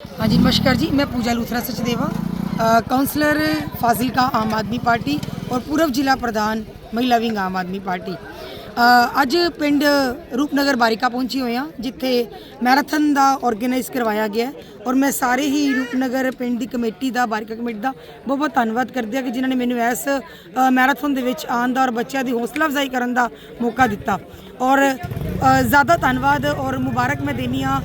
हाँ जी नमस्कार जी मैं पूजा लूथरा सचदेवा अ, काउंसलर फाजिलका आम आदमी ਪਾਰਟੀ ਔਰ ਪੂਰਬ ਜ਼ਿਲ੍ਹਾ ਪ੍ਰਧਾਨ ਮਹਿਲਾ ਵਿੰਗ ਆਮ ਆਦਮੀ ਪਾਰਟੀ ਅ, ਅੱਜ ਪਿੰਡ ਰੂਪਨਗਰ ਬਾਰਿਕਾ ਪਹੁੰਚੀ ਹੋਏ ਹਾਂ ਜਿੱਥੇ ਮੈਰਾਥਨ ਦਾ ਆਰਗੇਨਾਈਜ਼ ਕਰਵਾਇਆ ਗਿਆ ਹੈ ਔਰ ਮੈਂ ਸਾਰੇ ਹੀ ਰੂਪਨਗਰ ਪਿੰਡ ਦੀ ਕਮੇਟੀ ਦਾ ਬਾਰਿਕਾ ਕਮੇਟੀ ਦਾ ਬਹੁਤ ਬਹੁਤ ਧੰਨਵਾਦ ਕਰਦੀ ਹਾਂ ਕਿ ਜਿਨ੍ਹਾਂ ਨੇ ਮੈਨੂੰ ਇਸ ਅ, ਮੈਰਾਥਨ ਦੇ ਵਿੱਚ ਆਉਣ ਦਾ ਔਰ ਬੱਚਿਆਂ ਦੀ ਹੌਸਲਾ ਅਫਜ਼ਾਈ ਕਰਨ ਦਾ ਮੌਕਾ ਦਿੱਤਾ ਔਰ ਅ, ਜ਼ਿਆਦਾ ਧੰਨਵਾਦ ਔਰ ਮੁਬਾਰਕ ਮੈਂ ਦੇਨੀ ਆ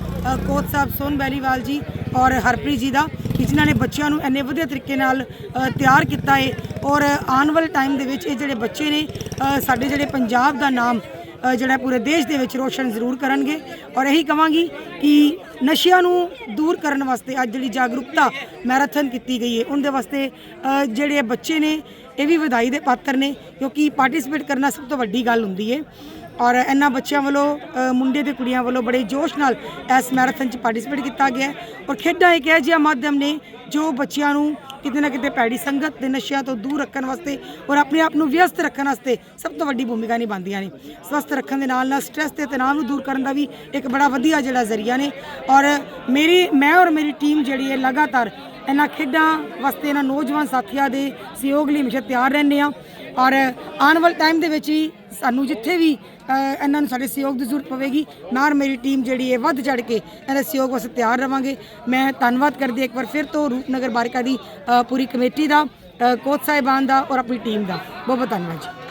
ਕੋਚ ਸਾਹਿਬ ਸੋਨ ਬੈਲੀਵਾਲ ਜੀ ਔਰ ਹਰਪ੍ਰੀਤ ਜੀ ਦਾ, ਕਿ ਜਿਨ੍ਹਾਂ ਨੇ ਬੱਚਿਆਂ ਨੂੰ ਇੰਨੇ ਵਧੀਆ ਤਰੀਕੇ ਨਾਲ ਤਿਆਰ ਕੀਤਾ ਹੈ ਔਰ ਆਉਣ ਵਾਲੇ ਟਾਈਮ ਦੇ ਵਿੱਚ ਇਹ ਜਿਹੜੇ ਬੱਚੇ ਨੇ ਸਾਡੇ ਜਿਹੜੇ ਪੰਜਾਬ ਦਾ ਨਾਮ ਜਿਹੜਾ ਪੂਰੇ ਦੇਸ਼ ਦੇ ਵਿੱਚ ਰੋਸ਼ਨ ਜ਼ਰੂਰ ਕਰਨਗੇ। ਔਰ ਇਹੀ ਕਵਾਂਗੀ ਕਿ ਨਸ਼ਿਆਂ ਨੂੰ ਦੂਰ ਕਰਨ ਵਾਸਤੇ ਅੱਜ ਜਿਹੜੀ ਜਾਗਰੂਕਤਾ ਮੈਰਾਥਨ ਕੀਤੀ ਗਈ ਹੈ ਉਹਦੇ ਵਾਸਤੇ ਜਿਹੜੇ ਬੱਚੇ ਨੇ, ਇਹ ਵੀ ਵਧਾਈ ਦੇ ਪਾਤਰ ਨੇ, ਕਿਉਂਕਿ ਪਾਰਟਿਸਿਪੇਟ ਕਰਨਾ ਸਭ ਤੋਂ ਵੱਡੀ ਗੱਲ ਹੁੰਦੀ ਹੈ ਔਰ ਇਹਨਾਂ ਬੱਚਿਆਂ ਵੱਲੋਂ ਮੁੰਡੇ ਤੇ ਕੁੜੀਆਂ ਵੱਲੋਂ ਬੜੇ ਜੋਸ਼ ਨਾਲ ਇਸ ਮੈਰਾਥਨ 'ਚ ਪਾਰਟਿਸਿਪੇਟ ਕੀਤਾ ਗਿਆ ਔਰ ਖੇਡਾਂ ਇੱਕ ਇਹੋ ਜਿਹਾ ਮਾਧਿਅਮ ਨੇ ਜੋ ਬੱਚਿਆਂ ਨੂੰ ਕਿਤੇ ਨਾ ਕਿਤੇ ਪੈੜੀ ਸੰਗਤ ਦੇ ਨਸ਼ਿਆਂ ਤੋਂ ਦੂਰ ਰੱਖਣ ਵਾਸਤੇ ਔਰ ਆਪਣੇ ਆਪ ਨੂੰ ਵਿਅਸਤ ਰੱਖਣ ਵਾਸਤੇ ਸਭ ਤੋਂ ਵੱਡੀ ਭੂਮਿਕਾ ਨਿਭਾਉਂਦੀਆਂ ਨੇ। ਸਵਸਥ ਰੱਖਣ ਦੇ ਨਾਲ ਨਾਲ ਸਟ੍ਰੈਸ ਤੇ ਤਣਾਅ ਨੂੰ ਦੂਰ ਕਰਨ ਦਾ ਵੀ ਇੱਕ ਬੜਾ ਵਧੀਆ ਜਿਹੜਾ ਜ਼ਰੀਆ ਨੇ। ਔਰ ਮੇਰੀ, ਮੈਂ ਔਰ ਮੇਰੀ ਟੀਮ ਜਿਹੜੀ ਹੈ ਲਗਾਤਾਰ ਇਹਨਾਂ ਖੇਡਾਂ ਵਾਸਤੇ ਇਹਨਾਂ ਨੌਜਵਾਨ ਸਾਥੀਆਂ ਦੇ ਸਹਿਯੋਗ ਲਈ ਹਮੇਸ਼ਾ ਤਿਆਰ ਰਹਿੰਦੇ ਆ ਔਰ ਆਉਣ ਵਾਲੇ ਟਾਈਮ ਦੇ ਵਿੱਚ ਵੀ ਸਾਨੂੰ ਜਿੱਥੇ ਵੀ ਇਹਨਾਂ ਨੂੰ ਸਾਡੇ ਸਹਿਯੋਗ ਦੀ ਜ਼ਰੂਰਤ ਪਵੇਗੀ, ਨਾਲ ਮੇਰੀ ਟੀਮ ਜਿਹੜੀ ਹੈ ਵੱਧ ਚੜ ਕੇ ਇਹਨਾਂ ਦੇ ਸਹਿਯੋਗ ਵਾਸਤੇ ਤਿਆਰ ਰਵਾਂਗੇ। ਮੈਂ ਧੰਨਵਾਦ ਕਰਦੀ ਇੱਕ ਵਾਰ ਫਿਰ ਤੋਂ ਰੂਪਨਗਰ ਬਾਰਿਕਾ ਦੀ ਪੂਰੀ ਕਮੇਟੀ ਦਾ ਕੋਚ ਸਾਹਿਬਾਨ ਦਾ ਔਰ ਆਪਣੀ ਟੀਮ ਦਾ। ਬਹੁਤ ਬਹੁਤ ਧੰਨਵਾਦ ਜੀ।